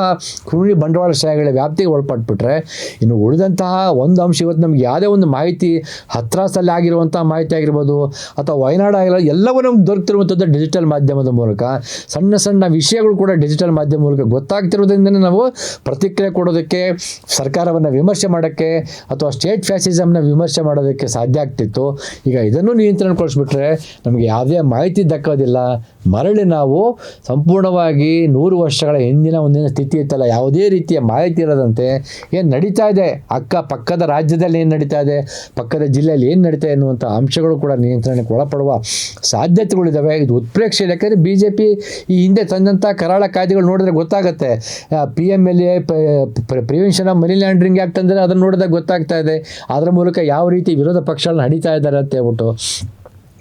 ಕ್ರೂನಿ ಬಂಡವಾಳಶಾಹಿಗಳ ವ್ಯಾಪ್ತಿಗೆ ಒಳಪಟ್ಬಿಟ್ರೆ ಇನ್ನು ಉಳಿದಂತಹ ಒಂದು ಅಂಶ ಇವತ್ತು ನಮ್ಗೆ ಯಾವುದೇ ಒಂದು ಮಾಹಿತಿ ಹತ್ರಾಸಲ್ಲಿ ಆಗಿರುವಂಥ ಮಾಹಿತಿ ಆಗಿರ್ಬೋದು ಅಥವಾ ವಯನಾಡು ಆಗಿರೋ ಎಲ್ಲವೂ ನಮ್ಗೆ ದೊರಕ್ತಿರುವಂಥದ್ದು ಡಿಜಿಟಲ್ ಮಾಧ್ಯಮದ ಮೂಲಕ. ಸಣ್ಣ ಸಣ್ಣ ವಿಷಯಗಳು ಕೂಡ ಡಿಜಿಟಲ್ ಮಾಧ್ಯಮ ಮೂಲಕ ಗೊತ್ತಾಗ್ತಿರೋದ್ರಿಂದ ನಾವು ಪ್ರತಿಕ್ರಿಯೆ ಕೊಡೋದಕ್ಕೆ, ಸರ್ಕಾರವನ್ನು ವಿಮರ್ಶೆ ಮಾಡೋಕ್ಕೆ ಅಥವಾ ಸ್ಟೇಟ್ ಫ್ಯಾಸಿಸಮ್ನ ವಿಮರ್ಶೆ ಮಾಡೋದಕ್ಕೆ ಸಾಧ್ಯ ಆಗ್ತಿತ್ತು. ಈಗ ಇದನ್ನು ನಿಯಂತ್ರಣಗೊಳಿಸ್ಬಿಟ್ರೆ ನಮಗೆ ಯಾವುದೇ ಮಾಹಿತಿ ದಕ್ಕೋದಿಲ್ಲ. ಮರಳಿ ನಾವು ಸಂಪೂರ್ಣವಾಗಿ ನೂರು ವರ್ಷಗಳ ಹಿಂದಿನ ಒಂದಿನ ಸ್ಥಿತಿ ಇತ್ತಲ್ಲ, ಯಾವುದೇ ರೀತಿಯ ಮಾಹಿತಿ ಇರದಂತೆ ಏನು ನಡೀತಾ ಇದೆ? ಅಕ್ಕ ಪಕ್ಕದ ರಾಜ್ಯದಲ್ಲಿ ಏನು ನಡೀತಾ ಇದೆ? ಪಕ್ಕದ ಜಿಲ್ಲೆಯಲ್ಲಿ ಏನು ನಡೀತಾ ಎನ್ನುವಂಥ ಅಂಶಗಳು ಕೂಡ ನಿಯಂತ್ರಣಕ್ಕೆ ಒಳಪಡುವ ಸಾಧ್ಯತೆಗಳಿದ್ದಾವೆ ಇದು ಉತ್ಪ್ರೇಕ್ಷೆ. ಯಾಕಂದರೆ ಬಿ ಜೆ ಪಿ ಈ ಹಿಂದೆ ತಂದಂಥ ಕರಾಳ ಕಾಯ್ದೆಗಳು ನೋಡಿದ್ರೆ ಗೊತ್ತಾಗುತ್ತೆ. P M L A prevention of money laundering act ಅಂದರೆ ಅದನ್ನು ನೋಡಿದಾಗ ಗೊತ್ತಾಗ್ತಾ ಇದೆ. ಅದರ ಮೂಲಕ ಯಾವ ರೀತಿ ವಿರೋಧ ಪಕ್ಷಗಳನ್ನ ನಡೀತಾ ಇದ್ದಾರೆ ಅಂತ ಹೇಳ್ಬಿಟ್ಟು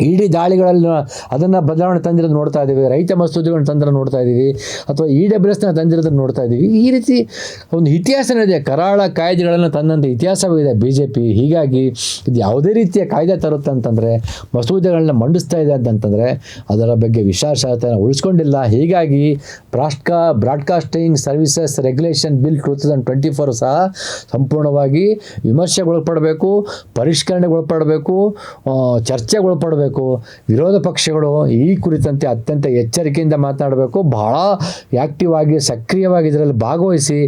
ಇಡೀ ದಾಳಿಗಳಲ್ಲಿ ಅದನ್ನು ಬದಲಾವಣೆ ತಂದಿರೋದು ನೋಡ್ತಾ ಇದ್ದೀವಿ. ರೈತ ಮಸೂದೆಗಳನ್ನ ತಂದ್ರೆ ನೋಡ್ತಾ ಇದ್ದೀವಿ. ಅಥವಾ ಇ ಡಬ್ಲ್ಯೂ ಎಸ್ನ ತಂದಿರೋದನ್ನು ನೋಡ್ತಾ ಇದ್ದೀವಿ. ಈ ರೀತಿ ಒಂದು ಇತಿಹಾಸನೇ ಇದೆ ಕರಾಳ ಕಾಯ್ದೆಗಳನ್ನು ತಂದಂಥ ಇತಿಹಾಸವಿದೆ ಬಿ ಜೆ ಪಿ ಹೀಗಾಗಿ ಇದು ಯಾವುದೇ ರೀತಿಯ ಕಾಯ್ದೆ ತರುತ್ತೆ ಅಂತಂದರೆ ಮಸೂದೆಗಳನ್ನ ಮಂಡಿಸ್ತಾ ಇದೆ ಅಂತಂತಂದರೆ ಅದರ ಬಗ್ಗೆ ವಿಶ್ವಾಸಾರ್ಹತೆಯನ್ನು ಉಳಿಸ್ಕೊಂಡಿಲ್ಲ. ಹೀಗಾಗಿ ಬ್ರಾಡ್ಕಾ broadcasting services regulation bill two thousand twenty four ಸಹ ಸಂಪೂರ್ಣವಾಗಿ ವಿಮರ್ಶೆಗೊಳಪಡಬೇಕು ಪರಿಷ್ಕರಣೆಗೊಳಪಡಬೇಕು ಆ, ಚರ್ಚೆಗೊಳಪಡಬೇಕು ವಿರೋಧ ಪಕ್ಷಗಳು ಈ ಕುರಿತಂತೆ ಅತ್ಯಂತ ಎಚ್ಚರಿಕೆಯಿಂದ ಮಾತನಾಡಬೇಕು ಬಹಳ ಆ್ಯಕ್ಟಿವ್ ಆಗಿ, ಸಕ್ರಿಯವಾಗಿ ಇದರಲ್ಲಿ ಭಾಗವಹಿಸಿ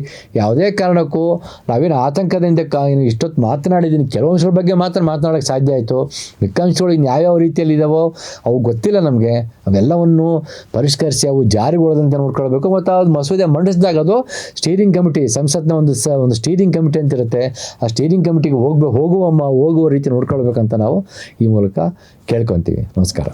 ಯಾವುದೇ ಕಾರಣಕ್ಕೂ ನಾವೇನು ಆತಂಕದಿಂದ ಕಾ ಇಷ್ಟೊತ್ತು ಮಾತನಾಡಿದ್ದೀನಿ ಕೆಲವು ಬಗ್ಗೆ ಮಾತ್ರ ಮಾತನಾಡೋಕ್ಕೆ ಸಾಧ್ಯ ಆಯಿತು. ಮಿಕ್ಕಾಂಶಗಳು ಇನ್ನು ಯಾವ್ಯಾವ ರೀತಿಯಲ್ಲಿ ಇದಾವೋ ಅವು ಗೊತ್ತಿಲ್ಲ ನಮಗೆ. ಅವೆಲ್ಲವನ್ನು ಪರಿಷ್ಕರಿಸಿ ಅವು ಜಾರಿಗೊಳ್ಳದಂತೆ ನೋಡ್ಕೊಳ್ಬೇಕು. ಮತ್ತು ಅದು ಮಸೂದೆ ಮಂಡಿಸಿದಾಗ ಅದು ಸ್ಟೀರಿಂಗ್ ಕಮಿಟಿ ಸಂಸತ್ನ ಒಂದು ಸ, ಒಂದು ಸ್ಟೀರಿಂಗ್ ಕಮಿಟಿ ಅಂತ ಇರುತ್ತೆ ಆ ಸ್ಟೀರಿಂಗ್ ಕಮಿಟಿಗೆ ಹೋಗ್ಬೇಕು ಹೋಗುವಮ್ಮ ಹೋಗುವ ರೀತಿ ನೋಡ್ಕೊಳ್ಬೇಕಂತ ನಾವು ಈ ಮೂಲಕ ಕೇಳ್ಕೊತೀವಿ ನಮಸ್ಕಾರ